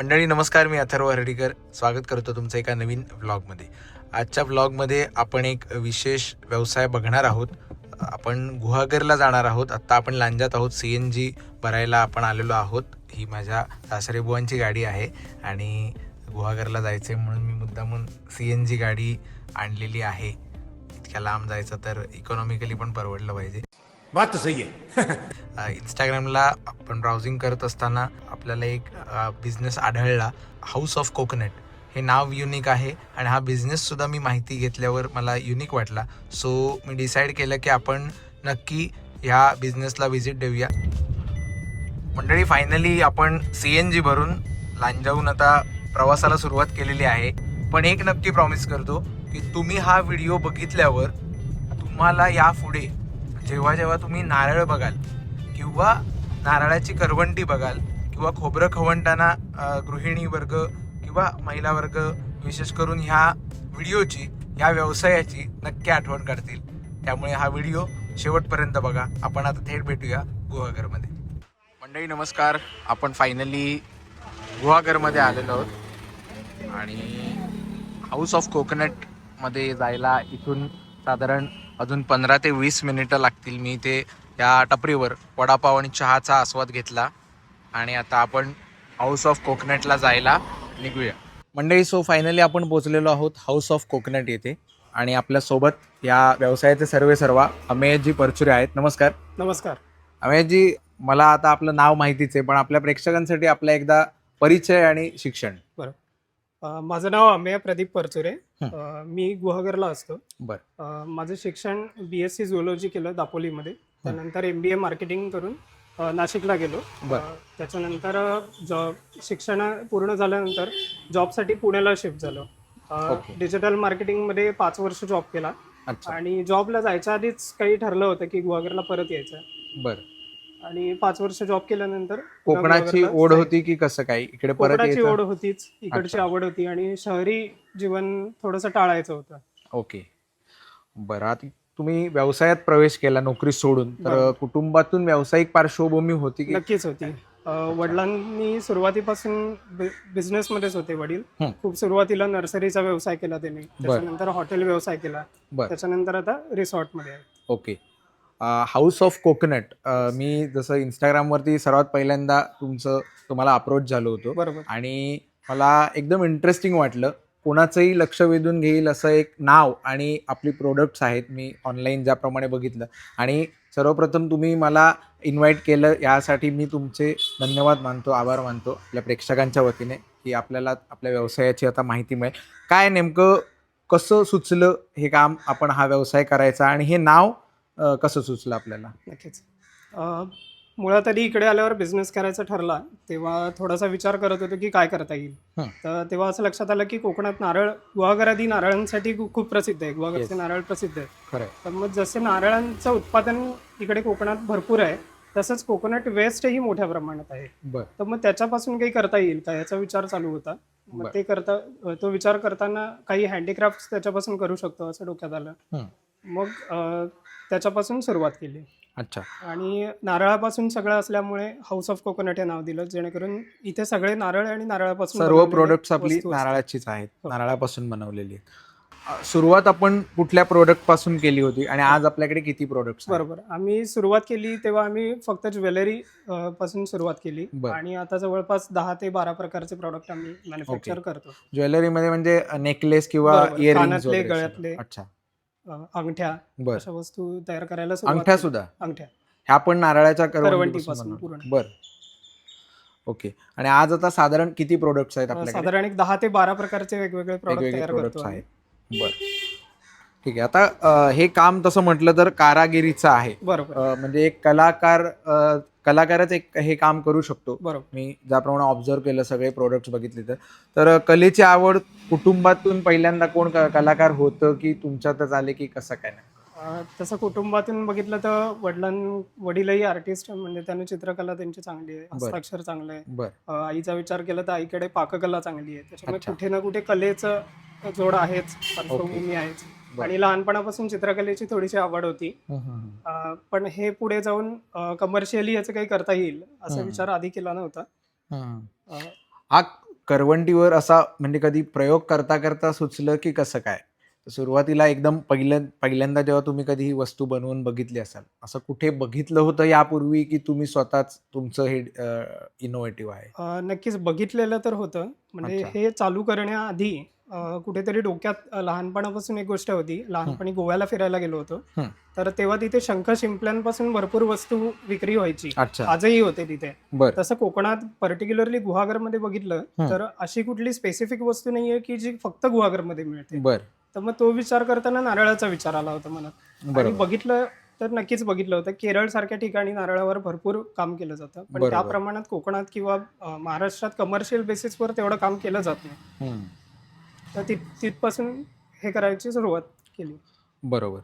मंडळी नमस्कार मी अथर्व हर्डीकर. स्वागत करतो तुमचं एका नवीन व्लॉगमध्ये. आजच्या व्लॉगमध्ये आपण एक विशेष व्यवसाय बघणार आहोत. आपण गुहागरला जाणार आहोत. आत्ता आपण लांजात आहोत. सी एन जी भरायला आपण आलेलो आहोत. ही माझ्या सासरेबुवांची गाडी आहे आणि गुहागरला जायचे म्हणून मी मुद्दामून सी एन जी गाडी आणलेली आहे. इतक्या लांब जायचं तर इकॉनॉमिकली पण परवडलं पाहिजे. बात सही आहे. इंस्टाग्रामला आपण ब्राउझिंग करत असताना आपल्याला एक बिझनेस आढळला हाऊस ऑफ कोकोनट हे नाव युनिक आहे आणि हा बिझनेस सुद्धा मी माहिती घेतल्यावर मला युनिक वाटला. सो मी डिसाईड केलं की आपण नक्की ह्या बिझनेसला व्हिजिट देऊया. मंडळी फायनली आपण सी एन जी भरून लांजाहून आता प्रवासाला सुरुवात केलेली आहे. पण एक नक्की प्रॉमिस करतो की तुम्ही हा व्हिडिओ बघितल्यावर तुम्हाला यापुढे जेव्हा जेव्हा तुम्ही नारळ बघाल किंवा नारळाची करवंटी बघाल किंवा खोबरं खवंटाना गृहिणी वर्ग किंवा महिला वर्ग विशेष करून ह्या व्हिडिओची ह्या व्यवसायाची नक्की आठवण काढतील. त्यामुळे हा व्हिडिओ शेवटपर्यंत बघा. आपण आता थेट भेटूया गुहागरमध्ये. मंडळी नमस्कार. आपण फायनली गुहागरमध्ये आलेलो आहोत. आणि हाऊस ऑफ कोकोनटमध्ये जायला इथून साधारण अजून पंधरा ते वीस मिनिटं लागतील मी ते या टपरीवर वडापाव आणि चहाचा आस्वाद घेतला. आणि आता आपण हाऊस ऑफ कोकोनटला जायला निघूया. मंडळी सो फायनली आपण पोहोचलेलो आहोत हाऊस ऑफ कोकोनट येथे. आणि आपल्यासोबत या व्यवसायाचे सर्वे सर्वा अमेयजी परचुरे आहेत. नमस्कार. नमस्कार. अमेयजी मला आता आपलं नाव माहितीच आहे पण आपल्या प्रेक्षकांसाठी आपला एकदा परिचय आणि शिक्षण. अ, माझं नाव अमेय प्रदीप परचुरे. हं. अ, मी गुहागरला असतो. बर. अ, माझं शिक्षण बी एस सी झुओलॉजी केलं दापोलीमध्ये. त्यानंतर एम बी ए मार्केटिंग करून अ, नाशिकला गेलो. बर. अ, त्याच्यानंतर जॉब शिक्षण पूर्ण झाल्यानंतर जॉबसाठी पुण्याला शिफ्ट झालो. ओके. डिजिटल मार्केटिंगमध्ये पाच वर्ष जॉब केला. अच्छा. आणि जॉबला जायच्या आधीच काही ठरलं होतं की गुहागरला परत यायचं. बर. आणि पाच वर्ष जॉब केल्यानंतर कोकणाची ओढ. होती की कसं काय? इकडे परत कोकणाची ओढ होतीच इकडची अच्छा. आवड होती आणि शहरी जीवन थोडंसं टाळायचं होतं. ओके. बरं आता तुम्ही व्यवसायात प्रवेश केला नोकरी सोडून. तर बरोबर. कुटुंबातून व्यावसायिक पार्श्वभूमी होती की? नक्कीच होती. अं, वडिलांनी सुरुवातीपासून बिझनेसमध्येच होते वडील. खूप सुरुवातीला नर्सरीचा व्यवसाय केला त्यांनी. त्याच्यानंतर हॉटेल व्यवसाय केला. बर. त्याच्यानंतर आता रिसॉर्टमध्ये आहे. ओके. हाऊस ऑफ कोकोनट मी जसं इंस्टाग्रामवरती सर्वात पहिल्यांदा तुमचं तुम्हाला अप्रोच झालो होतो. बरोबर. आणि मला एकदम इंटरेस्टिंग वाटलं. कोणाचंही लक्ष वेधून घेईल असं एक नाव आणि आपली प्रोडक्ट्स आहेत मी ऑनलाईन ज्याप्रमाणे बघितलं. आणि सर्वप्रथम तुम्ही मला इन्व्हाइट केलं यासाठी मी तुमचे धन्यवाद मानतो आभार मानतो आपल्या प्रेक्षकांच्या वतीने की आपल्याला आपल्या व्यवसायाची आता माहिती मिळेल. काय नेमकं कसं सुचलं हे काम आपण हा व्यवसाय करायचा आणि हे नाव कसं सुचलं आपल्याला? नक्कीच. मुळात आधी इकडे आल्यावर बिझनेस करायचा ठरला. तेव्हा थोडासा विचार करत होतो की काय करता येईल. हं. तर तेव्हा असं लक्षात आलं की कोकणात नारळ गुहागर आधी नारळांसाठी खूप प्रसिद्ध आहे. गुहागरचे. नारळ प्रसिद्ध आहे. तर मग जसे नारळांचं उत्पादन इकडे कोकणात भरपूर आहे तसंच कोकोनट वेस्टही मोठ्या प्रमाणात आहे. तर मग त्याच्यापासून काही करता येईल का याचा विचार चालू होता. मग. ते करता तो विचार करताना काही हँडीक्राफ्ट त्याच्यापासून करू शकतो असं डोक्यात आलं. हं. मग अं, त्याच्यापासून सुरुवात केली अच्छा आणि नारळापासून सगळं असल्यामुळे हाऊस ऑफ कोकोनट हे नाव दिलं जेणेकरून इथे सगळे नारळ आणि नारळापासून सर्व बनवलेले प्रोडक्ट्स आपली वस्तू असतात. नारळाचीच आहेत हो. नारळापासून बनवलेली आहेत अ, सुरुवात आपण कुठल्या प्रोडक्टपासून केली होती आणि आज आपल्याकडे किती प्रोडक्ट्स बरोबर आम्ही सुरुवात केली तेव्हा आम्ही फक्त ज्वेलरी पासून सुरुवात केली बरं. आणि आता जवळपास दहा ते बारा प्रकारचे प्रॉडक्ट आम्ही मॅन्युफॅक्चर. करतो ज्वेलरीमध्ये म्हणजे नेकलेस किंवा बरोबर. इयर कानातले, गळ्यातले. अच्छा अंगठ्या बर. अशा वस्तू तयार करायला सुरुवात अंगठ्या केली. सुद्धा? अंगठ्या. ह्या पण नारळाच्या करवंटीपासून. पूर्ण. बर. ओके. आणि आज आता साधारण किती प्रोडक्ट्स आहेत अं, आपल्याकडे? साधारण एक दहा ते बारा प्रकारचे वेगवेगळे प्रॉडक्ट वेगवेगळे तयार प्रोडक्ट्स करतो आम्ही. आहेत. बर. ठीक आहे. आता अ, हे काम तसं म्हटलं तर कारागिरीचं आहे. बरोबर. अ, म्हणजे एक कलाकार अ, कलाकारच एक हे काम करू शकतो. बरोबर. मी ज्याप्रमाणे ऑब्झर्व केलं सगळे प्रोडक्ट्स बघितले तर. तर कलेची आवड कुटुंबातून पहिल्यांदा कोण कलाकार होतं की तुमच्यातच आले की कसं काय नाही? तसं कुटुंबातून बघितलं तर वडिलां वडीलही आर्टिस्ट म्हणजे त्यांनी चित्रकला त्यांची चांगली आहे. हस्ताक्षर चांगलं आहे. आईचा विचार केला तर आईकडे पाककला चांगली आहे. त्याच्यामुळे. कुठे ना कुठे कलेचं जोड आहेच. पार्श्वभूमी आहेच. आणि लहानपणापासून चित्रकलेची थोडीशी आवड होती. अं, पण हे पुढे जाऊन कमर्शियली याचं काही करता येईल असा हम्म. विचार आधी केला नव्हता. अं, हा करवंटीवर असा म्हणजे कधी प्रयोग करता करता सुचलं की कसं काय? सुरुवातीला एकदम पहिल्या पहिल्यांदा जेव्हा तुम्ही कधी ही वस्तू बनवून बघितली असाल असं कुठे बघितलं होतं यापूर्वी की तुम्ही स्वतःच तुमचं हे इनोव्हेटिव्ह आहे? अ, नक्कीच बघितलेलं तर होतं. म्हणजे अच्छा. हे चालू करण्याआधी कुठेतरी डोक्यात लहानपणापासून एक गोष्ट होती. लहानपणी गोव्याला फिरायला गेलो होतो. तर तेव्हा तिथे शंख शिंपल्यांपासून भरपूर वस्तू विक्री व्हायची. आजही होते तिथे. तसं कोकणात पर्टिक्युलरली गुहागरमध्ये बघितलं. तर अशी कुठली स्पेसिफिक वस्तू नाहीये की जी फक्त गुहागरमध्ये मिळते. तर मग तो विचार करताना नारळाचा विचार आला होता मनात आणि बघितलं तर नक्कीच बघितलं होतं. केरळ सारख्या ठिकाणी नारळावर भरपूर काम केलं जातं. पण. त्या प्रमाणात कोकणात किंवा महाराष्ट्रात कमर्शियल बेसिसवर तेवढं काम केलं जात नाही. तर ति तिथपासून हे करायची सुरुवात केली. बरोबर.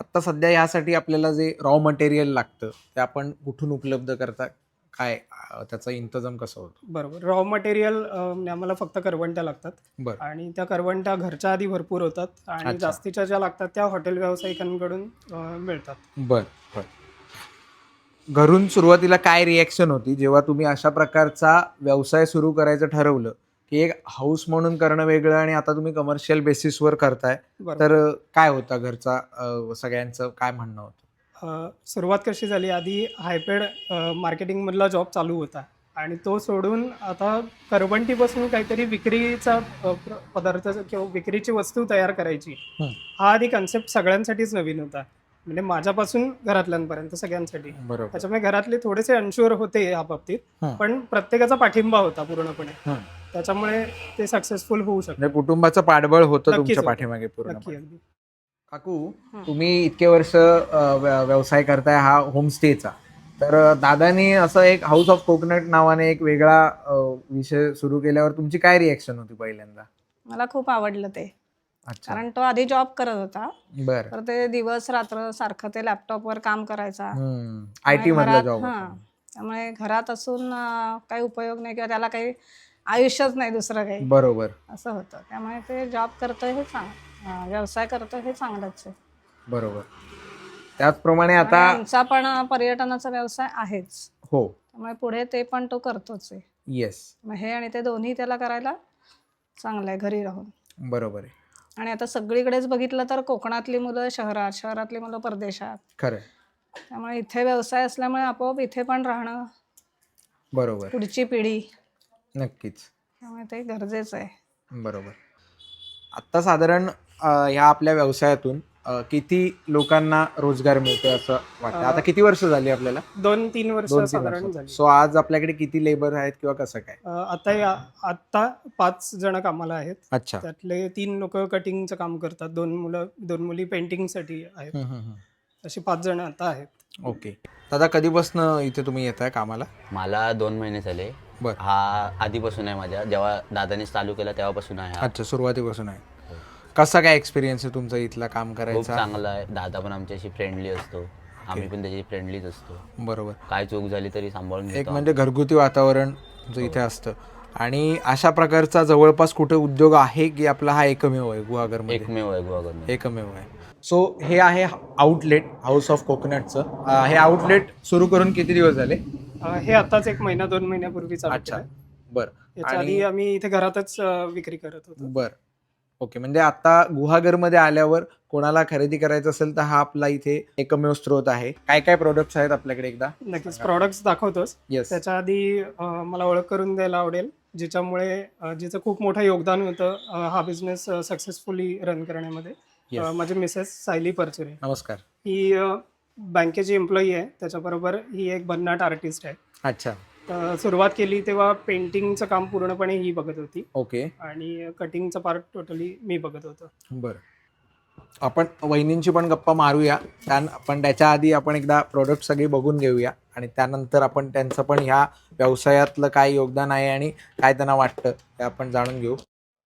आता सध्या यासाठी आपल्याला जे रॉ मटेरियल लागतं ते आपण कुठून उपलब्ध करता? काय अं, त्याचा इंतजाम कसा होतो? बरोबर. रॉ मटेरियल आम्हाला फक्त करवंट्या लागतात. बरं. आणि त्या करवंट्या घरच्या आधी भरपूर होतात आणि अच्छा. जास्तीच्या ज्या लागतात त्या हॉटेल व्यावसायिकांकडून अ, मिळतात. बर बर. घरून सुरुवातीला काय रिॲक्शन होती? जेव्हा तुम्ही अशा प्रकारचा व्यवसाय सुरू करायचं ठरवलं की एक हाऊस म्हणून करणं वेगळं आणि आता तुम्ही कमर्शियल बेसिसवर करताय. तर काय होता घरचा सगळ्यांचं काय म्हणणं होतं? सुरुवात कशी झाली? आधी हायपेड मार्केटिंग मधला जॉब चालू होता आणि तो सोडून आता करवंटीपासून काहीतरी विक्रीचा पदार्थ किंवा विक्रीची वस्तू तयार करायची. हं. आधी कन्सेप्ट सगळ्यांसाठीच नवीन होता. म्हणजे माझ्यापासून घरातल्यांपर्यंत सगळ्यांसाठी. बरोबर. त्याच्यामुळे घरातले थोडेसे अनशुअर होते या बाबतीत. पण प्रत्येकाचा पाठिंबा होता पूर्णपणे. त्याच्यामुळे ते सक्सेसफुल होऊ शकतं. म्हणजे कुटुंबाचं पाठबळ होतं नक्कीच तुमच्या होतं. पाठीमागे पूर्ण अगदी. काकू हं. तुम्ही इतके वर्ष अ, व्य- व्यवसाय करताय हा होमस्टेचा तर अ, दादानी असं एक हाऊस ऑफ कोकोनट नावाने एक वेगळा अ, विषय सुरू केल्यावर तुमची काय रिएक्शन होती पहिल्यांदा? मला खूप आवडलं ते. अच्छा. कारण तो आधी जॉब करत होता. बर. तर ते दिवस रात्र सारखं ते लॅपटॉपवर काम करायचा. आय टी त्यामुळे मधला घरात- जॉब हां. त्यामुळे घरात असून अं, काही उपयोग नाही किंवा त्याला काही आयुष्यच नाही दुसरं काही. बरोबर. असं होतं. त्यामुळे ते जॉब करतोय हे चांग अं, व्यवसाय करतोय हे चांगलंच आहे. बरोबर. त्याचप्रमाणे आता आणि आमचा पण पर्यटनाचा व्यवसाय आहेच. हो. त्यामुळे पुढे ते पण तो करतोच आहे. येस मग हे आणि ते दोन्ही त्याला करायला चांगलं आहे घरी राहून. बरोबर आहे. आणि आता सगळीकडेच बघितलं तर कोकणातली मुलं शहरात शहरातली मुलं परदेशात. खरं आहे. त्यामुळे इथे व्यवसाय असल्यामुळे आपोआप इथे पण राहणं बरोबर. पुढची पिढी. नक्कीच. त्यामुळे ते गरजेचं आहे. बरोबर. आता साधारण अ, ह्या आपल्या व्यवसायातून अ, किती लोकांना रोजगार मिळतोय असं वाटतं? अ, आता किती वर्ष झाली आपल्याला? दोन तीन वर्ष दोन तीन साधारण वर्ष. झाली. सो आज आपल्याकडे किती लेबर आहेत किंवा कसं काय? अ, आता या आता पाच जण कामाला आहेत. अच्छा. त्यातले तीन लोक कटिंगचं काम करतात. दोन मुलं दोन मुली पेंटिंगसाठी आहेत. अशी पाच जण आता आहेत. ओके. दादा कधीपासून इथे तुम्ही येत आहे कामाला? मला दोन महिने झाले. बर. हा आधीपासून आहे माझ्या. जेव्हा दादाने चालू केला तेव्हापासून आहे हा. अच्छा सुरुवातीपासून आहे. कसा काय एक्सपिरियन्स आहे तुमचा इथला काम खूप करायचा? चांगला आहे. दादा पण आमच्याशी फ्रेंडली असतो. आम्ही पण त्याची फ्रेंडलीच असतो. बरोबर. काय चूक झाली तरी सांभाळून एक घेतो म्हणजे घरगुती वातावरण तुमचं इथे असतं. आणि अशा प्रकारचा जवळपास कुठे उद्योग आहे की आपला हा एकमेव आहे गुहागरमध्ये? एकमेव आहे गोवाकडनं एकमेव आहे. सो हे आहे आउटलेट हाऊस ऑफ कोकोनटचं हे आउटलेट सुरू करून किती दिवस झाले? अ, हे आताच एक महिना दोन महिन्यापूर्वी चालू अच्छा. केलंय. बर. याच्या आणि- आधी आम्ही इथे घरातच अ, विक्री करत होतो. बर. ओके म्हणजे आता गुहागरमध्ये आल्यावर कोणाला खरेदी करायचं असेल तर हा आपला इथे एकमेव स्त्रोत आहे. काय काय प्रोडक्ट्स आहेत आपल्याकडे एकदा? नक्कीच प्रॉडक्ट्स दाखवतोच. येस त्याच्या आधी अ, मला ओळख करून द्यायला आवडेल ज्याच्यामुळे अ, जिचं खूप मोठं योगदान होतं अ, हा बिझनेस सक्सेसफुली रन करण्यामध्ये. Yes. अ, माझी मिसेस सायली परचुरे. नमस्कार. ही अ, बँकेची एम्प्लॉई आहे त्याच्याबरोबर ही एक भन्नाट आर्टिस्ट आहे. अच्छा. तर सुरुवात केली तेव्हा पेंटिंगचं काम पूर्णपणे ही बघत होती. ओके. आणि कटिंगचं पार्ट टोटली मी बघत होतो. बरं. आपण वहिनींची पण गप्पा मारूया. त्या पण त्याच्या आधी आपण एकदा प्रोडक्ट सगळे बघून घेऊया. आणि त्यानंतर आपण त्यांचं पण ह्या व्यवसायातलं काय योगदान आहे आणि काय त्यांना वाटतं ते आपण जाणून घेऊ.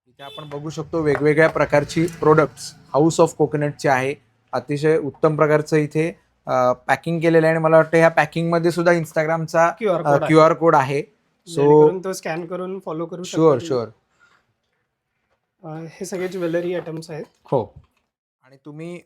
इथे आपण बघू शकतो वेगवेगळ्या प्रकारची प्रोडक्ट्स हाऊस ऑफ कोकोनटचे आहे. अतिशय उत्तम प्रकारचं इथे पॅकिंग केलेलं आहे आणि मला वाटतं ह्या पॅकिंगमध्ये सुद्धा इंस्टाग्रामचा Q R code Q R code आहे. सो तो स्कॅन करून फॉलो करू शुअर. शुअर हे सगळे ज्वेलरी आयटम्स आहेत. हो. आणि तुम्ही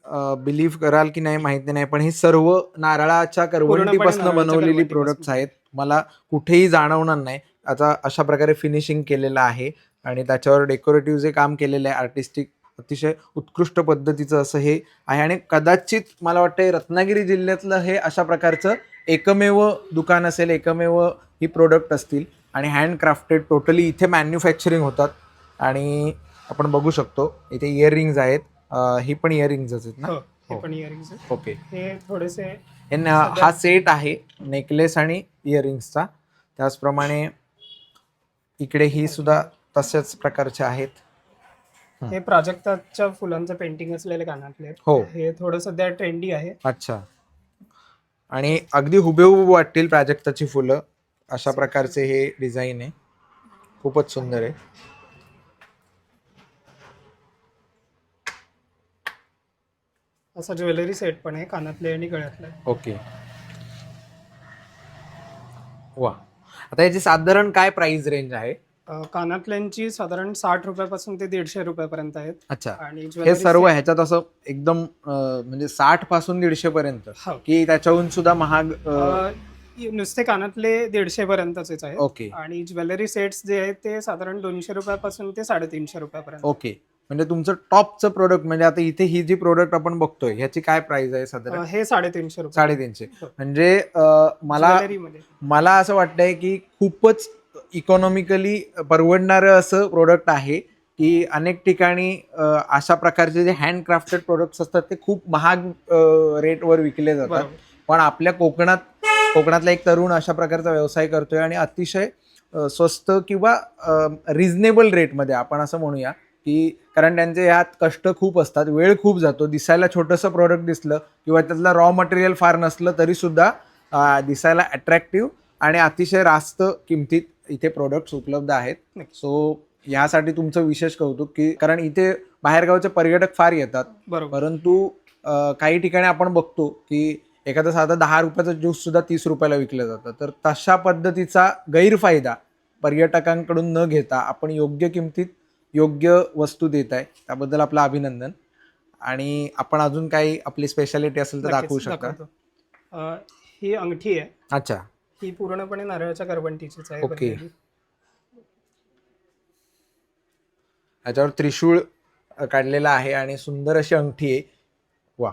बिलीव्ह कराल की नाही माहिती नाही पण हे सर्व नारळाच्या करवंटीपासून नारळाच्या बनवलेली. प्रोडक्ट्स आहेत. मला कुठेही जाणवणार नाही. आता अशा प्रकारे फिनिशिंग केलेलं आहे. आणि त्याच्यावर डेकोरेटिव्ह जे काम केलेलं आहे आर्टिस्टिक अतिशय उत्कृष्ट पद्धतीचं असं हे आहे. आणि कदाचित मला वाटतं रत्नागिरी जिल्ह्यातलं हे अशा प्रकारचं एकमेव दुकान असेल एकमेव ही प्रोडक्ट असतील. आणि हँडक्राफ्टेड टोटली इथे मॅन्युफॅक्चरिंग होतात. आणि आपण बघू शकतो इथे इयरिंग्ज आहेत. ही पण इयरिंग्जच आहेत ना? हो हे ओके. हे थोडेसे हे हा सेट आहे नेकलेस आणि इयरिंग्सचा त्याचप्रमाणे इकडे ही सुद्धा तशाच प्रकारचे आहेत. हं. प्राजक्ताच्या फुलांचं पेंटिंग असलेले कानातले. हो. हे थोडं सध्या ट्रेंडी आहे. अच्छा. आणि अगदी हुबेहूब वाटतील प्राजक्ताची फुलं. अशा प्रकारचे हे डिझाईन आहे. खूपच सुंदर आहे. असा ज्वेलरी सेट पण आहे कानातले आणि गळ्यातले. ओके. वा. आता याची साधारण काय प्राइस रेंज आहे? कानातल्यांची साधारण साठ रुपयापासून ते दीडशे रुपयापर्यंत आहेत. अच्छा. आणि हे सर्व ह्याच्यात असं एकदम अं, म्हणजे साठपासून दीडशे पर्यंत हो. की त्याच्याहून सुद्धा महाग अं, नुसते कानातले दीडशे पर्यंतच आहेत. ओके. आणि ज्वेलरी सेट्स जे आहेत ते साधारण दोनशे रुपयापासून ते साडेतीनशे रुपयापर्यंत. ओके. म्हणजे तुमचं टॉपचं प्रोडक्ट म्हणजे आता इथे ही जी प्रोडक्ट आपण बघतोय ह्याची काय प्राइस आहे साधारण? हे साडेतीनशे रुपये. साडेतीनशे. हो. म्हणजे अं, मला मला असं वाटतंय की खूपच इकॉनॉमिकली परवडणारं असं प्रोडक्ट आहे की अनेक ठिकाणी अशा प्रकारचे जे हँडक्राफ्टेड प्रोडक्ट्स असतात ते खूप महाग रेटवर विकले जातात. पण आपल्या कोकणात कोकणातला एक तरुण अशा प्रकारचा व्यवसाय करतोय आणि अतिशय स्वस्त किंवा रिझनेबल रेटमध्ये आपण असं म्हणूया की कारण त्यांचे ह्यात कष्ट खूप असतात वेळ खूप जातो दिसायला छोटंसं प्रोडक्ट दिसलं किंवा त्यातलं रॉ मटेरियल फार नसलं तरी सुद्धा अ, दिसायला अट्रॅक्टिव्ह आणि अतिशय रास्त किमतीत इथे प्रोडक्ट्स उपलब्ध आहेत. सो यासाठी तुमचं विशेष कौतुक की कारण इथे बाहेरगावचे पर्यटक फार येतात. बरोबर. परंतु अ, काही ठिकाणी आपण बघतो की एखादा साधा दहा रुपयाचा ज्यूस सुद्धा तीस रुपयाला विकलं जातं. तर तशा पद्धतीचा गैरफायदा पर्यटकांकडून न घेता आपण योग्य किमतीत योग्य वस्तू देत आहे. त्याबद्दल आपलं अभिनंदन. आणि आपण अजून काही आपली स्पेशालिटी असेल तर दाखवू नक्कीच शकता. दाखवतो. अं, ही अंगठी आहे. अच्छा. ही पूर्णपणे नारळाच्या करवंटीचीच आहे ओके. बनलेली. ह्याच्यावर त्रिशूळ अ, काढलेला आहे आणि सुंदर अशी अंगठी आहे. वा.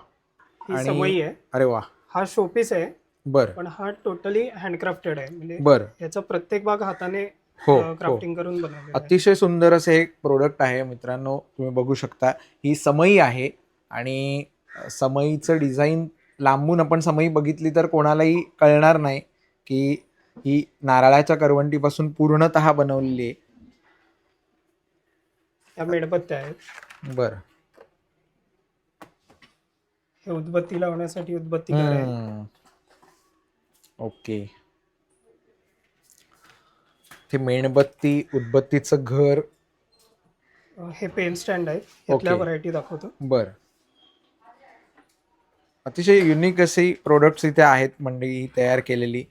ही आणि- समई आहे. अरे वा. हा शोपीस आहे बर. पण हा टोटली हँडक्राफ्टेड आहे. म्हणजे बर. याचा प्रत्येक भाग हाताने हो हो. क्राफ्टिंग करून बनवलेला आहे. अतिशय सुंदर असं हे प्रोडक्ट आहे. मित्रांनो तुम्ही बघू शकता. ही समई आहे आणि समईचं डिझाईन लांबून आपण समई बघितली तर कोणालाही कळणार नाही. की ही नारळाच्या करवंटीपासून पूर्णतः बनवलेली आहे. या मेणबत्त्या आहेत. बरं. हे उदबत्ती लावण्यासाठी उदबत्ती. ओके. ते मेणबत्ती उदबत्तीचं घर. हे पेन स्टँड आहे. यातल्या ओके. व्हरायटी दाखवतो. बर. अतिशय युनिक अशी प्रोडक्ट्स इथे आहेत मंडळी तयार केलेली.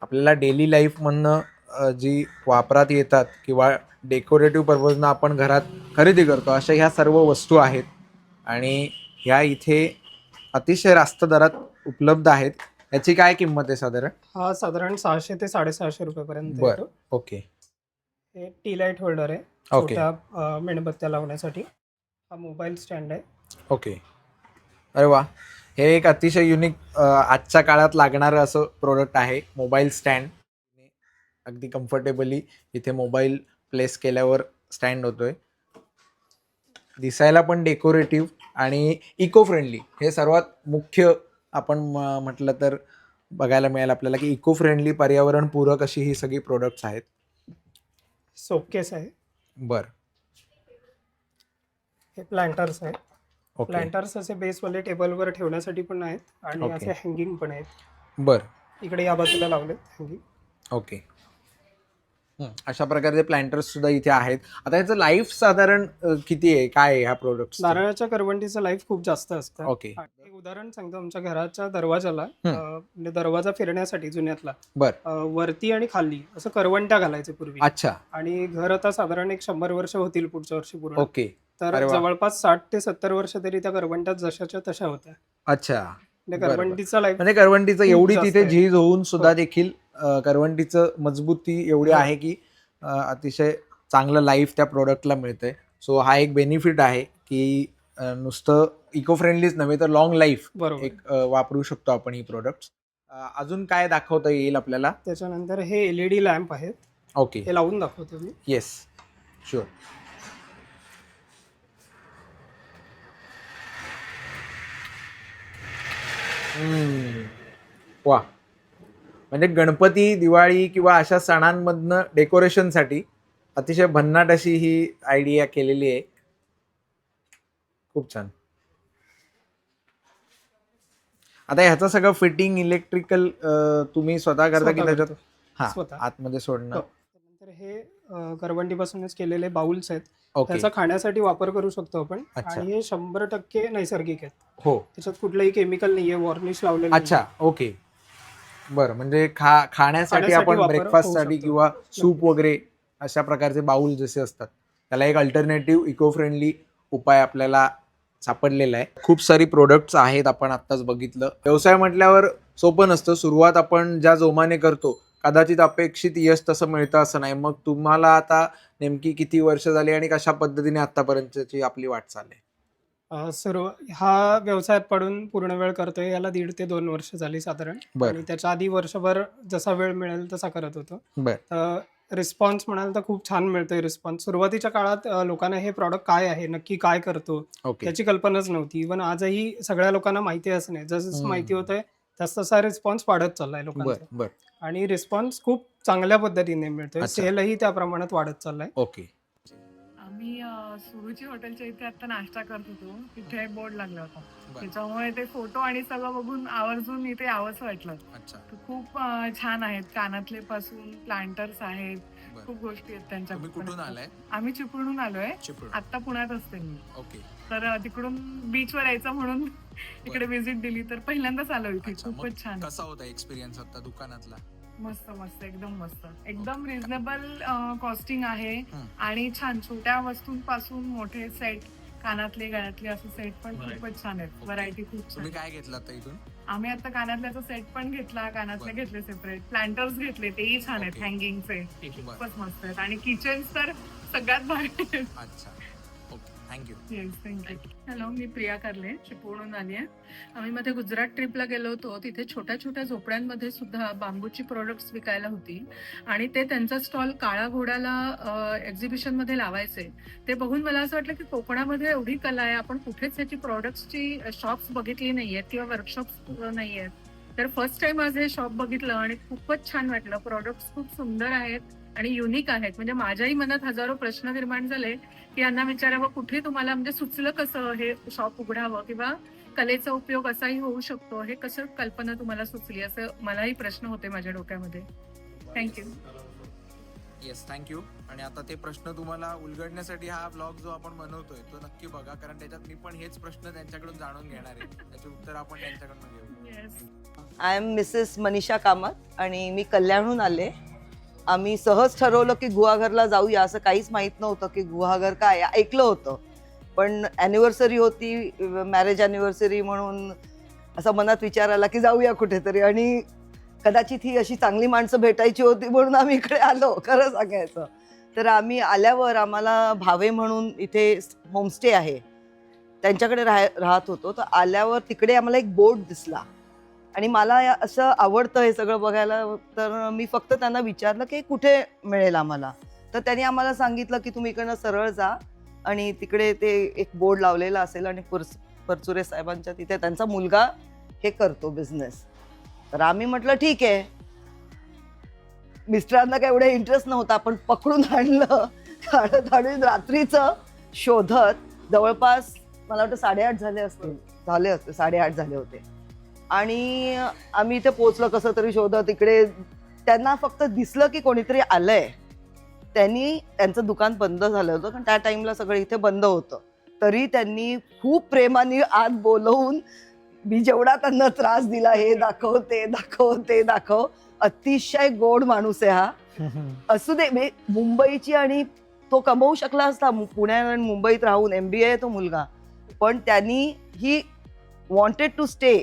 आपल्याला डेली लाईफमधनं जी वापरात येतात किंवा डेकोरेटिव्ह पर्पजनं आपण घरात खरेदी करतो अशा ह्या सर्व वस्तू आहेत. आणि ह्या इथे अतिशय रास्त दरात उपलब्ध आहेत. याची काय किंमत आहे साधारण? हा साधारण सहाशे ते साडेसहाशे रुपयापर्यंत बर. येतो ओके. हे टी लाइट होल्डर आहे. ओके. अं, मेणबत्त्या लावण्यासाठी. हा मोबाईल स्टँड आहे. ओके. अरे वा. हे एक अतिशय युनिक आजच्या काळात लागणारं असं प्रोडक्ट आहे. मोबाईल स्टँड अगदी कम्फर्टेबली इथे मोबाईल प्लेस केल्यावर स्टँड होतोय. दिसायला पण डेकोरेटिव्ह आणि इको फ्रेंडली हे सर्वात मुख्य आपण म- म्हटलं तर बघायला मिळेल आपल्याला की इको फ्रेंडली पर्यावरणपूरक अशी ही सगळी प्रोडक्ट्स आहेत. सोपकेस आहे. बरं. हे प्लांटर्स आहे ओके प्लांटर्स असे बेसवाले टेबलवर ठेवण्यासाठी पण आहेत आणि. असे हँगिंग पण आहेत. बरं. इकडे या बाजूला लावलेत हँगिंग ओके हं, अशा प्रकारचे प्लांटर्स सुद्धा इथे आहेत. आता याचं लाईफ साधारण किती आहे? काय आहे ह्या प्रोडक्ट नारळाच्या करवंटीचं लाईफ खूप जास्त असतं. ओके एक उदाहरण सांगतो आमच्या घराच्या दरवाजाला. म्हणजे दरवाजा फिरण्यासाठी जुन्यातला. बर. वरती आणि खाली असं करवंट्या घालायचे पूर्वी. अच्छा. आणि घर आता साधारण एक शंभर वर्ष होतील पुढच्या वर्षी पूर्ण. ओके तर अरे वा. जवळपास साठ ते सत्तर वर्ष तरी त्या करवंट्या जशाच्या तशा होत्या. अच्छा. म्हणजे बरं, बरं. करवंटीचा लाईफ म्हणजे करवंटीचं खूप एवढी जास्त तिथे आहे. झीज होऊन सुद्धा हो. देखील अ, करवंटीचं मजबूती एवढी आहे की अ, अतिशय चांगलं लाईफ त्या प्रोडक्टला मिळतंय. सो हा एक बेनिफिट आहे की अ, नुसतं इको फ्रेंडलीच नव्हे तर लॉंग लाईफ बरोबर. एक अ, वापरू शकतो आपण ही प्रोडक्ट अजून काय दाखवता येईल आपल्याला? त्याच्यानंतर हे एल ई डी लॅम्प आहेत. ओके हे लावून दाखवतो मी. येस शुअर वा म्हणजे गणपती दिवाळी किंवा अशा सणांमधनं डेकोरेशनसाठी अतिशय भन्नाट अशी ही आयडिया केलेली आहे खूप छान आता ह्याचं सगळं फिटिंग इलेक्ट्रिकल तुम्ही स्वतः करता की त्याच्यात. हा. आतमध्ये सोडणं हो. हे अ, करवंटीपासूनच केलेले बाउल्स आहेत. ओके. त्याचा खाण्यासाठी वापर करू शकतो आपण. अच्छा. आणि हे शंभर टक्के नैसर्गिक आहेत. हो. त्याच्यात कुठलंही केमिकल नाहीये वॉर्निश लावलेलं अच्छा ओके. बरं म्हणजे खा खाण्यासाठी खाण्यासाठी आपण वापर ब्रेकफास्ट होऊ साठी शकतो. किंवा सूप वगैरे अशा प्रकारचे बाउल जसे असतात त्याला एक अल्टरनेटिव्ह इको फ्रेंडली उपाय आपल्याला सापडलेला आहे. खूप सारी प्रोडक्ट्स आहेत आपण आत्ताच बघितलं. व्यवसाय म्हटल्यावर सोपं नसतं. सुरुवात आपण ज्या जोमाने करतो कदाचित अपेक्षित यश तसं मिळतं असं नाही. मग तुम्हाला आता नेमकी किती वर्ष झाली आणि कशा पद्धतीने आतापर्यंतची आपली वाटचाल आहे अ, सर्व हा व्यवसायात पडून पूर्ण वेळ करतोय. याला दीड ते दोन वर्ष झाली साधारण. बरं. आणि त्याच्या आधी वर्षभर जसा वेळ मिळेल तसा करत होतो. बरं. रिस्पॉन्स म्हणाल तर खूप छान मिळतोय रिस्पॉन्स. सुरुवातीच्या काळात अ, लोकांना हे प्रॉडक्ट काय आहे नक्की काय करतो ओके. याची कल्पनाच नव्हती. इव्हन आजही सगळ्या लोकांना माहिती असं नाही. जसं हम्म. माहिती होतंय तस तसा रिस्पॉन्स वाढत चाललाय बर लोकांचा. बर आणि रिस्पॉन्स खूप चांगल्या पद्धतीने मिळतोय. अच्छा. सेलही त्या प्रमाणात वाढत चाललाय. ओके. अ, सुरुची हॉटेलच्या इथे आता नाश्ता करत होतो. तिथे बोर्ड लागला होता. त्याच्यामुळे ते फोटो आणि सगळं बघून आवर्जून इथे यावंसं वाटलं. खूप छान आहेत. कानातले पासून प्लांटर्स आहेत. खूप गोष्टी आहेत त्यांच्या. तुम्ही कुठून आलाय? आम्ही चिपळून आलोय. आता पुण्यात असते मी. ओके. तर तिकडून बीचवर यायचं म्हणून इकडे व्हिजिट दिली. तर पहिल्यांदाच आलो इथे. खूपच छान. कसा होता एक्सपिरियन्स आता दुकानातला? मस्त मस्त एकदम मस्त. एकदम रिझनेबल कॉस्टिंग आहे. आणि छान छोट्या वस्तूंपासून मोठे सेट कानातले गळ्यातले असे सेट पण खूपच छान आहेत. व्हरायटी खूप छान. तुम्ही काय घेतलं आता इथून? आम्ही आता कानातल्याचा सेट पण घेतला कानातले. घेतले सेपरेट प्लांटर्स घेतले तेही छान आहेत. हँगिंगचे. खूपच मस्त आहेत. आणि किचन्स तर सगळ्यात भारी आहेत. अच्छा. Thank you yes thank you hello मी प्रिया कारले चिपळूणहून आली आहे आम्ही मध्ये गुजरात ट्रिपला गेलो होतो. तिथे छोट्या छोट्या झोपड्यांमध्ये सुद्धा बांबूची प्रोडक्ट्स विकायला होती. आणि ते त्यांचा स्टॉल काळा घोड्याला एक्झिबिशनमध्ये लावायचे. ते बघून मला असं वाटलं की कोकणामध्ये एवढी कला आहे. आपण कुठेच ह्याची प्रोडक्ट्सची शॉप्स बघितली नाहीयेत किंवा वर्कशॉप्स नाहीयेत. तर फर्स्ट टाइम आज हे शॉप बघितलं आणि खूपच छान वाटलं. प्रोडक्ट्स खूप सुंदर आहेत. आणि युनिक आहेत. म्हणजे माझ्याही मनात हजारो प्रश्न निर्माण झाले की यांना विचारावं कुठे तुम्हाला म्हणजे सुचलं कसं हे शॉप उघडावं किंवा कलेचा उपयोग असाही होऊ शकतो? हे कसं कल्पना तुम्हाला सुचली? असं मलाही प्रश्न होते माझ्या डोक्यामध्ये. थँक्यू येस थँक्यू आणि आता ते प्रश्न तुम्हाला उलगडण्यासाठी हा ब्लॉग जो आपण बनवतोय तो नक्की बघा. कारण त्याच्यात मी पण हेच प्रश्न त्यांच्याकडून जाणून घेणार आहे. त्याचे उत्तर आपण त्यांच्याकडून घेऊ. Yes I am Mrs Manisha Kamat आणि मी कल्याणहून आले. आम्ही सहज ठरवलं की गुहागरला जाऊया असं काहीच माहीत नव्हतं की गुहागर काय ऐकलं होतं. पण ॲनिव्हर्सरी होती मॅरेज ॲनिव्हर्सरी म्हणून असा मनात विचार आला की जाऊया कुठेतरी. आणि कदाचित ही अशी चांगली माणसं भेटायची होती म्हणून आम्ही इकडे आलो खरं सांगायचं. तर आम्ही आल्यावर आम्हाला भावे म्हणून इथे होमस्टे आहे. त्यांच्याकडे राह राहत होतो. तर आल्यावर तिकडे आम्हाला एक बोट दिसला. आणि मला या- असं आवडतं हे सगळं बघायला तर मी फक्त त्यांना विचारलं की कुठे मिळेल आम्हाला? तर त्यांनी आम्हाला सांगितलं की तुम्ही इकडनं सरळ जा आणि तिकडे ते एक बोर्ड लावलेला असेल आणि पुरस परचुरे साहेबांच्या तिथे त्यांचा मुलगा हे करतो बिझनेस तर आम्ही म्हटलं ठीक आहे. मिस्टरांना काय एवढा इंटरेस्ट नव्हता पण पकडून आणलं. काढत आणून रात्रीचं शोधत. जवळपास मला वाटतं साडेआठ झाले असतील. झाले असते साडेआठ झाले होते. आणि आम्ही इथे पोचलो कसं तरी शोधत इकडे त्यांना फक्त दिसलं की कोणीतरी आलंय. त्यांनी त्यांचं दुकान बंद झालं होतं कारण त्या टाइमला सगळं इथे बंद होतं. तरी त्यांनी खूप प्रेमाने आत बोलवून मी जेवढा त्यांना त्रास दिला हे दाखव ते दाखव ते दाखव अतिशय गोड माणूस आहे हा. असू दे म्हणजे मुंबईची आणि तो कमवू शकला असता मु- पुण्यात आणि मुंबईत राहून एम बी आहे तो मुलगा. पण त्यांनी ही wanted to stay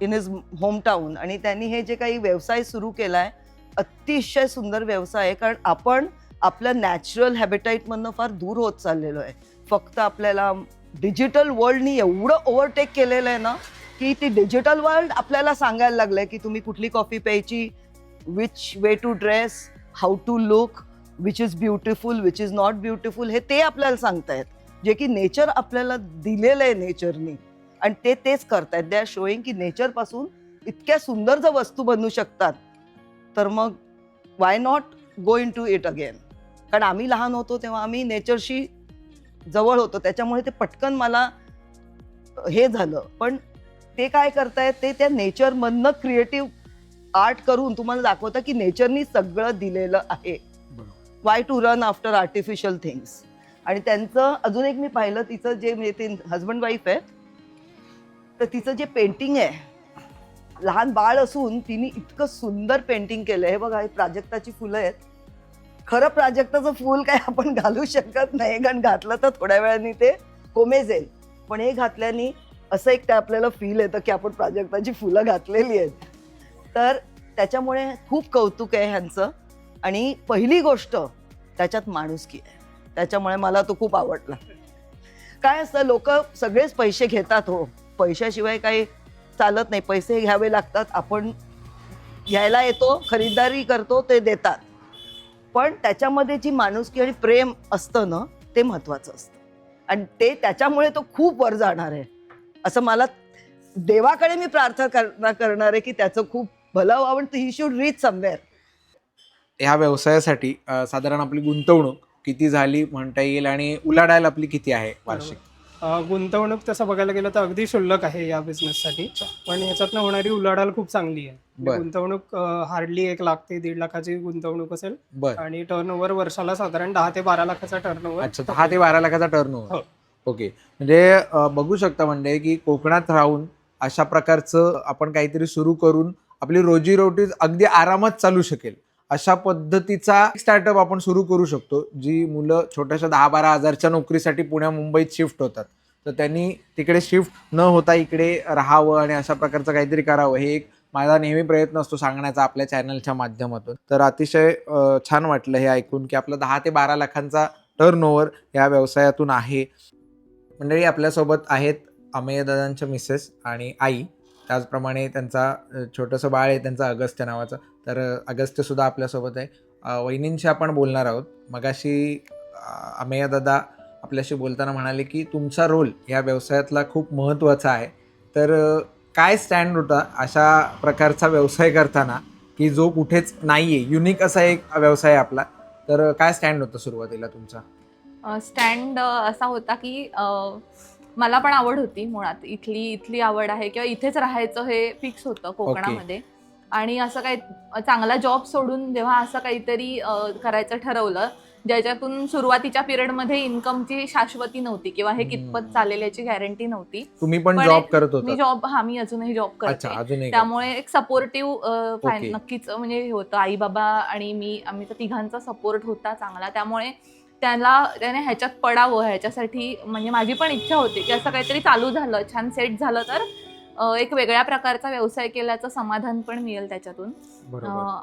in his hometown आणि त्यांनी हे जे काही व्यवसाय सुरू केला आहे अतिशय सुंदर व्यवसाय आहे कारण आपण आपल्या नॅचरल हॅबिटाईटमधनं फार दूर होत चाललेलो आहे. फक्त आपल्याला डिजिटल वर्ल्डनी एवढं ओव्हरटेक केलेलं आहे ना की ती डिजिटल वर्ल्ड आपल्याला सांगायला लागलं आहे की तुम्ही कुठली कॉफी प्यायची which way to dress how to look which is beautiful which is not beautiful हे ते आपल्याला सांगतायत. जे की नेचर आपल्याला दिलेलं आहे नेचरनी आणि ते तेच करतायत. दे आर शोईंग की नेचरपासून इतक्या सुंदर जर वस्तू बनवू शकतात तर मग why not go into it again कारण आम्ही लहान होतो तेव्हा आम्ही नेचरशी जवळ होतो. त्याच्यामुळे ते पटकन मला हे झालं. पण ते काय करतायत? ते त्या नेचरमधनं क्रिएटिव्ह आर्ट करून तुम्हाला दाखवतं की नेचरनी सगळं दिलेलं आहे. Why to run after artificial things आणि त्यांचं अजून एक मी पाहिलं तिचं जे म्हणजे ते हजबंड वाईफ आहे तर तिचं जे पेंटिंग आहे लहान बाळ असून तिने इतकं सुंदर पेंटिंग केलं हे बघा हे प्राजक्ताची फुलं आहेत. खरं प्राजक्ताचं फूल काय आपण घालू शकत नाही कारण घातलं तर थोड्या वेळाने ते कोमेजेल. पण हे घातल्याने असं एक ते आपल्याला फील येतं की आपण प्राजक्ताची फुलं घातलेली आहेत. तर त्याच्यामुळे खूप कौतुक आहे ह्यांचं. आणि पहिली गोष्ट त्याच्यात माणुसकी आहे. त्याच्यामुळे मला तो खूप आवडला. काय असतं लोक सगळेच पैसे घेतात हो. पैशाशिवाय काही चालत नाही. पैसे घ्यावे लागतात. आपण घ्यायला येतो खरीदारी करतो ते देतात. पण त्याच्यामध्ये जी माणुसकी आणि प्रेम असतं ना ते महत्वाचं असतं. आणि ते त्याच्यामुळे तो खूप वर जाणार आहे. असं मला देवाकडे मी प्रार्थना करणार करणार आहे की त्याचं खूप भलं व्हावं ही शुड रीच समवेअर ह्या व्यवसायासाठी अ, साधारण आपली गुंतवणूक किती झाली म्हणता येईल आणि उलाढाल आपली किती आहे वार्षिक? गुंतवणूक तसं बघायला गेलं तर अगदी क्षुल्लक आहे या बिझनेससाठी पण ह्याच्यातनं होणारी उलाढाल खूप चांगली आहे. बर. गुंतवणूक हार्डली एक लाख ते दीड लाखाची गुंतवणूक असेल आणि टर्न ओव्हर वर्षाला साधारण दहा ते बारा लाखाचा टर्न ओव्हर अच्छा दहा ते बारा लाखाचा टर्न हो. ओके म्हणजे बघू शकता म्हणजे की कोकणात राहून अशा प्रकारचं आपण काहीतरी सुरू करून आपली रोजीरोटी अगदी आरामात चालू शकेल. अशा पद्धतीचा स्टार्टअप आपण सुरू करू शकतो जी मुलं छोट्याशा दहा बारा हजारच्या नोकरीसाठी पुण्या मुंबईत शिफ्ट होतात. तर त्यांनी तिकडे शिफ्ट न होता इकडे राहावं आणि अशा प्रकारचं काहीतरी करावं हे एक माझा नेहमी प्रयत्न असतो सांगण्याचा आपल्या चॅनलच्या माध्यमातून. तर अतिशय छान वाटलं हे ऐकून की आपला दहा ते बारा लाखांचा टर्नओवर या व्यवसायातून आहे. मंडळी आपल्यासोबत आहेत अमेयदादांच्या मिसेस आणि आई. त्याचप्रमाणे त्यांचा छोटंसं बाळ आहे त्यांचा अगस्त्य नावाचं. तर अगस्त्यसुद्धा आपल्यासोबत आहे. वहिनींशी आपण बोलणार आहोत. मगाशी अमेया दादा आपल्याशी बोलताना म्हणाले की तुमचा रोल या व्यवसायातला खूप महत्त्वाचा आहे. तर काय स्टँड होता अशा प्रकारचा व्यवसाय करताना की जो कुठेच नाही आहे युनिक असा एक व्यवसाय आपला. तर काय स्टँड होतं सुरुवातीला तुमचा? स्टँड असा होता की मला पण आवड होती मुळात. इथली इथली आवड आहे किंवा इथेच राहायचं हे फिक्स होतं कोकणामध्ये. आणि असं काही चांगला जॉब सोडून जेव्हा असं काहीतरी करायचं ठरवलं ज्याच्यातून सुरुवातीच्या पिरियडमध्ये इन्कमची शाश्वती नव्हती किंवा हे कितपत. चालेल याची गॅरंटी नव्हती. तुम्ही पण जॉब करत मी होता जॉब हा मी अजूनही जॉब करते. त्यामुळे एक सपोर्टिव्ह. नक्कीच म्हणजे हे होतं. आई बाबा आणि मी आम्ही तर तिघांचा सपोर्ट होता चांगला. त्यामुळे त्याला त्याने ह्याच्यात पडावं ह्याच्यासाठी म्हणजे माझी पण इच्छा होती की असं काहीतरी चालू झालं छान सेट झालं तर एक वेगळ्या प्रकारचा व्यवसाय केल्याचं समाधान पण मिळेल त्याच्यातून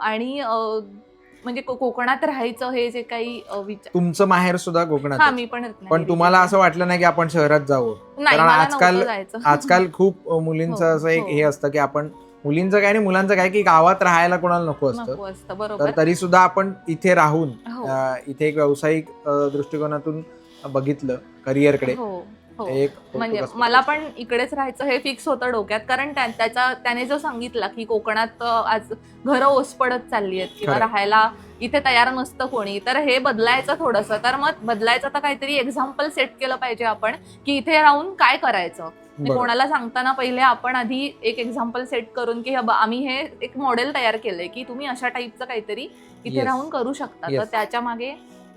आणि म्हणजे कोकणात राहायचं हे जे काही तुमचं माहेर सुद्धा कोकणात. मी पण पण तुम्हाला आहे. असं वाटलं नाही की आपण शहरात जाऊ नाही कारण मला आजकाल- आजकाल खूप मुलींचं हो, असं एक हो. हे असतं की आपण मुलींचं काय आणि मुलांचं काय की गावात राहायला कोणाला नको असतं. नको असतं तर बरोबर. तरी सुद्धा आपण इथे राहून हो. अ, इथे एक व्यावसायिक अ, दृष्टिकोनातून बघितलं करिअरकडे हो. हो एक म्हणजे मला. पण इकडेच राहायचं हे फिक्स होतं डोक्यात कारण त्या- त्याचा त्याने जो सांगितला की कोकणात अ, आज घरं ओस पडत चालली आहेत किंवा खरंय. राहायला इथे तयार नसतं कोणी तर हे बदलायचं थोडंसं तर मग बदलायचं तर काहीतरी एक्झाम्पल सेट केलं पाहिजे आपण की इथे राहून काय करायचं. कोणाला सांगताना पहिले आपण आधी एक एक्झाम्पल सेट करून की आम्ही हे एक मॉडेल तयार केलंय की तुम्ही अशा टाईपचं काहीतरी इथे Yes. राहून करू शकता तर Yes. त्याच्यामागे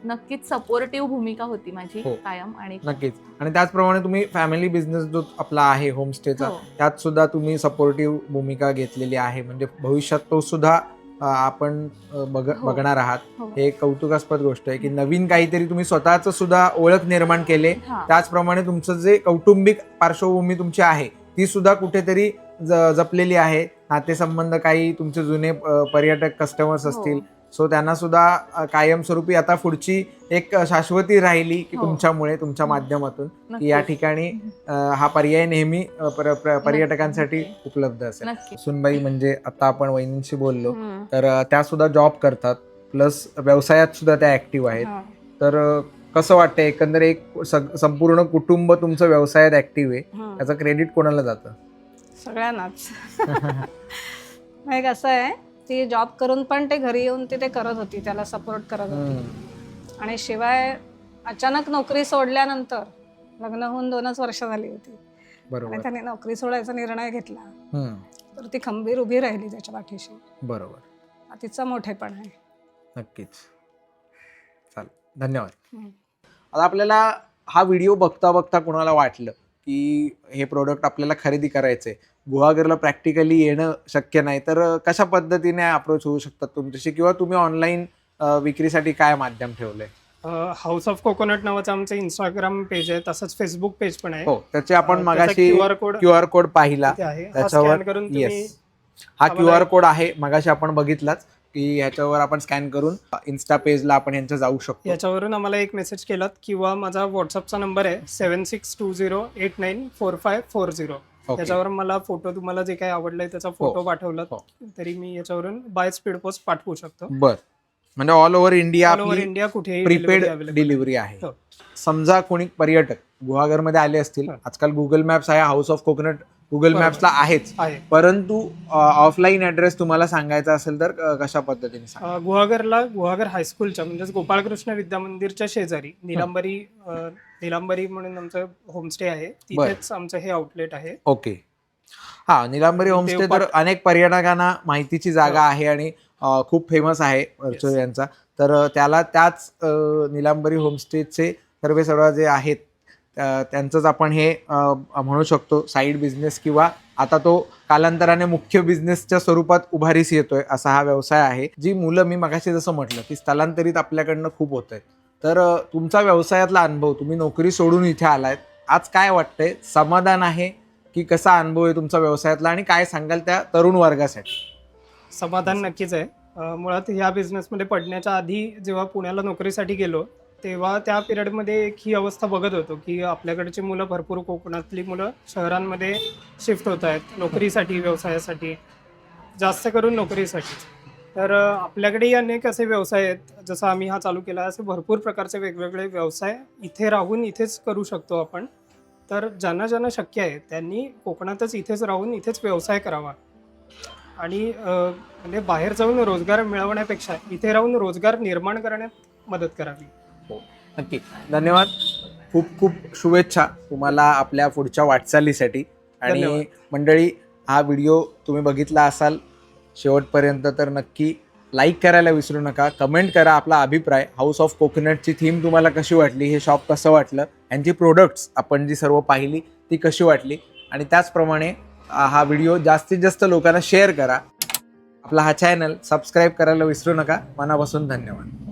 नक्कीच सपोर्टिव्ह भूमिका होती माझी हो. कायम आणि नक्कीच आणि त्याचप्रमाणे तुम्ही फॅमिली बिझनेस जो आपला आहे होमस्टेचा हो. त्यात सुद्धा तुम्ही सपोर्टिव्ह भूमिका घेतलेली आहे म्हणजे भविष्यात तो सुद्धा अ, आपण अ, बघ हो. बघणार आहात हो. हे एक कौतुकास्पद गोष्ट आहे की नवीन काहीतरी तुम्ही स्वतःच सुद्धा ओळख निर्माण केले हा. त्याचप्रमाणे तुमचं जे कौटुंबिक पार्श्वभूमी तुमची आहे ती सुद्धा कुठेतरी ज- जपलेली आहे नातेसंबंध काही तुमचे जुने अ, पर्यटक कस्टमर्स असतील सो त्यांना सुद्धा कायमस्वरूपी आता पुढची एक शाश्वती राहिली की हो. तुमच्यामुळे तुमच्या माध्यमातून की या नक्कीच. ठिकाणी अ, हा पर्याय नेहमी अ, पर- पर- पर्यटकांसाठी उपलब्ध असेल नक्की सुनबाई म्हणजे आता आपण वहिनींशी बोललो हम्म. तर अ, त्या सुद्धा जॉब करतात प्लस व्यवसायात सुद्धा त्या ऍक्टिव्ह आहेत हा. तर अ, कसं वाटतं एकंदर एक सग- संपूर्ण कुटुंब तुमचं व्यवसायात ऍक्टिव्ह आहे. त्याचं क्रेडिट कोणाला जातं सगळ्यांनाच नाही कसं आहे ती जॉब करून पण ते घरी येऊन ती ते करत होती त्याला सपोर्ट करत होती. आणि शिवाय अचानक नोकरी सोडल्यानंतर लग्न होऊन दोनच वर्ष झाली होती. आणि बरोबर त्याने नोकरी सोडायचा निर्णय घेतला. तर ती खंबीर उभी राहिली त्याच्या पाठीशी. बरोबर. तिचा मोठेपण आहे. नक्कीच. चालेल. धन्यवाद. आता आपल्याला हा व्हिडिओ बघता बघता कुणाला वाटलं? की हे प्रोडक्ट आपल्याला खरेदी करायचंय. गुहागरला प्रॅक्टिकली येणं शक्य नाही. तर कशा पद्धतीने अप्रोच होऊ शकतात तुमच्याशी? किंवा तुम्ही ऑनलाईन विक्रीसाठी काय माध्यम ठेवलंय? हाऊस ऑफ कोकोनट नावाचं आमचं इंस्टाग्राम पेज आहे. तसंच फेसबुक पेज पण आहे. हो त्याचे आपण मगाशी Q R code Q R code पाहिला त्याच्यावर हा क्यू आर कोड आहे. मगाशी आपण बघितलाच. की ह्याच्यावर आपण स्कॅन करून इन्स्टा पेजला आपण यांच्या जाऊ शकतो याच्यावरून आम्हाला एक मेसेज केलात किंवा माझा व्हॉट्सअपचा नंबर आहे seven six two zero eight nine four five four zero okay. याच्यावर मला फोटो तुम्हाला जे काही आवडलंय त्याचा फोटो पाठवलात हो. तरी मी याच्यावरून बाय स्पीड पोस्ट पाठवू शकतो बर म्हणजे all over India all over India कुठेही प्रीपेड available. डिलिव्हरी आहे हो. समजा कोणी पर्यटक गुहागरमध्ये आले असतील हा. आजकाल गुगल मॅप्स आहे हाऊस ऑफ कोकोनट गुगल. मॅप्सला आहेच. आहे. परंतु ऑफलाईन ऍड्रेस तुम्हाला सांगायचा असेल तर अ, कशा पद्धतीने सांगा अं, गुहागरला गुहागर हायस्कूलच्या म्हणजेच गोपाळकृष्ण विद्या मंदिरच्या शेजारी निलांबरी अं, निलांबरी म्हणून आमचं होमस्टे आहे. तिथेच आमचं हे आउटलेट आहे. ओके हा निलांबरी होमस्टे तर देवपाट- अनेक पर्यटकांना माहितीची जागा हो. आहे आणि अ, खूप फेमस आहे Yes. यांचा. तर अ, त्याला त्याच अ, निलांबरी होमस्टेचे सर्व सर्व जे आहेत त्यांचंच आपण हे म्हणू शकतो साईड बिझनेस किंवा आता तो कालांतराने मुख्य बिझनेसच्या स्वरूपात उभारीस येतोय असा हा व्यवसाय आहे. जी मुलं मी मगाशी जसं म्हटलं की स्थलांतरित आपल्याकडनं खूप होत आहेत. तर तुमचा व्यवसायातला अनुभव तुम्ही नोकरी सोडून इथे आलायत आज काय वाटतंय? समाधान आहे की कसा अनुभव आहे तुमचा व्यवसायातला आणि काय सांगाल त्या तरुण वर्गासाठी? समाधान नक्कीच आहे. मुळात ह्या बिझनेसमध्ये पडण्याच्या आधी जेव्हा पुण्याला नोकरीसाठी गेलो तेव्हा त्या पिरियडमध्ये एक ही अवस्था बघत होतो की आपल्याकडची मुलं भरपूर कोकणातली मुलं शहरांमध्ये शिफ्ट होत आहेत नोकरीसाठी व्यवसायासाठी जास्त करून नोकरीसाठी. तर आपल्याकडेही अनेक असे व्यवसाय आहेत जसं आम्ही हा चालू केला असे भरपूर प्रकारचे वेगवेगळे व्यवसाय इथे राहून इथेच करू शकतो आपण. तर ज्यांना ज्यांना शक्य आहे त्यांनी कोकणातच इथेच राहून इथेच व्यवसाय करावा. आणि म्हणजे बाहेर जाऊन रोजगार मिळवण्यापेक्षा इथे राहून रोजगार निर्माण करण्यात मदत करावी. नक्की. धन्यवाद. खूप खूप शुभेच्छा तुम्हाला आपल्या पुढच्या वाटचालीसाठी. आणि. मंडळी हा व्हिडिओ तुम्ही बघितला असाल शेवटपर्यंत तर नक्की लाईक करायला विसरू नका. कमेंट करा आपला अभिप्राय. हाऊस ऑफ कोकोनटची थीम तुम्हाला कशी वाटली हे शॉप कसं वाटलं यांची प्रोडक्ट्स आपण जी सर्व पाहिली ती कशी वाटली. आणि त्याचप्रमाणे हा व्हिडिओ जास्तीत जास्त लोकांना शेअर करा. आपला हा चॅनल सबस्क्राईब करायला विसरू नका. मनापासून धन्यवाद.